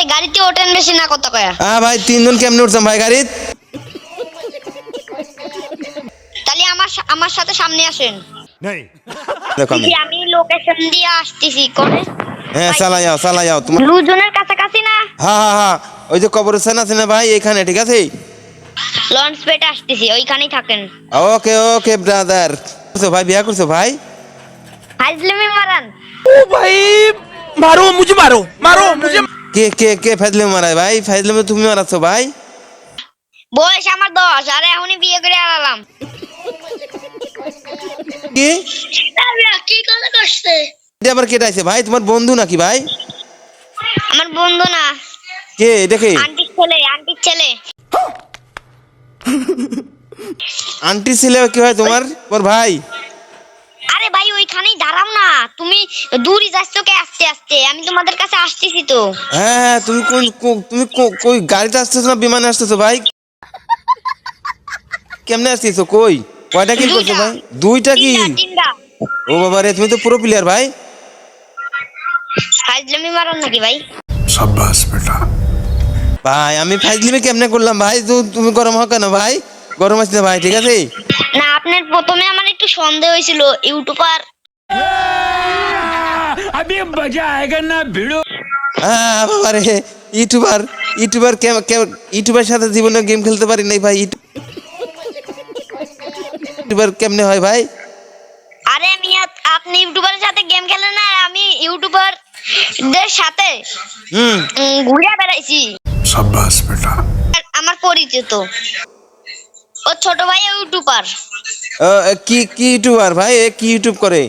ভাই গাড়িতে ওঠেন বেশি না কত কয়া? হ্যাঁ ভাই তিনজন কেমনে উঠছেন ভাই গাড়ি তাহলে আমার আমার সাথে সামনে আসেন। দেখো আমি। আমি লোকেশন দিয়ে আসতেছি কোনে? হ্যাঁ চালাই যাও চালাই যাও তোমার দুজনের কাছাকাছি না? হ্যাঁ হ্যাঁ হ্যাঁ ওই যে কবরস্থান আছে না ভাই এখানে ঠিক আছে? লঞ্চ পেট আসতেছি ওইখানেই থাকেন। Okay okay brother. করছ ভাই বিয়া করছ ভাই? হাইজলিমি মারান। ও ভাই মারো মুঝে মারো মারো। কে কে কে ফাইজলে মারায় ভাই? ফাইজলে তুমি মারাচ্ছ ভাই। বয়স আমার দশ আর এখনই বিয়ে করে আলাম কি? কি কথা করছে এটা আবার কেটাইছে ভাই? তোমার বন্ধু নাকি ভাই? আমার বন্ধু না। কে? দেখে আন্টি ছেলে আন্টি ছেলে। আন্টি ছেলে কি হয় তোমার? ওর ভাই? আরে ভাই ওইখানেই দাঁড়াও না। তুমি দূরে যাচ্ছ কে? আস্তে আস্তে। আমি তোমাদের কাছে আসতেছি তো। হ্যাঁ, হ্যাঁ তুমি কোন তুমি কই গাড়িতে আসতেছো না বিমানে আসতেছো ভাই? কেমনে আসতেছো? কই? কয়টা কি করছ ভাই? দুইটা কি? ও বাবা রে তুমি তো পুরো প্লেয়ার ভাই। ফাজলামি মারো নাকি ভাই? সাব্বাস বেটা। ভাই আমি ফাজলিমি কেমনে করলাম ভাই? তুমি গরম হোক না ভাই? গরম আসছে ভাই ঠিক আছে? আপনার প্রথমে আমার একটু সন্দেহ হয়েছিল ইউটিউবার। আমি মজা আয়েগা না ভিড়ো। হ্যাঁ, আরে ইউটিউবার ইউটিউবার কে কে ইউটিউবার সাথে জীবনে গেম খেলতে পারি নাই ভাই ইউটিউবার কেমনে হয় ভাই? আরে মিয়া আপনি ইউটিউবারের সাথে গেম খেলেন না আমি ইউটিউবার দের সাথে হুম। ঘুরে বেড়াইছি। সাব্বাস বেটা। আমার পরিচিত। ও ছোট ভাই ইউটিউবার। কি কি ইউটিউবার ভাই? এ কি ইউটিউব করে?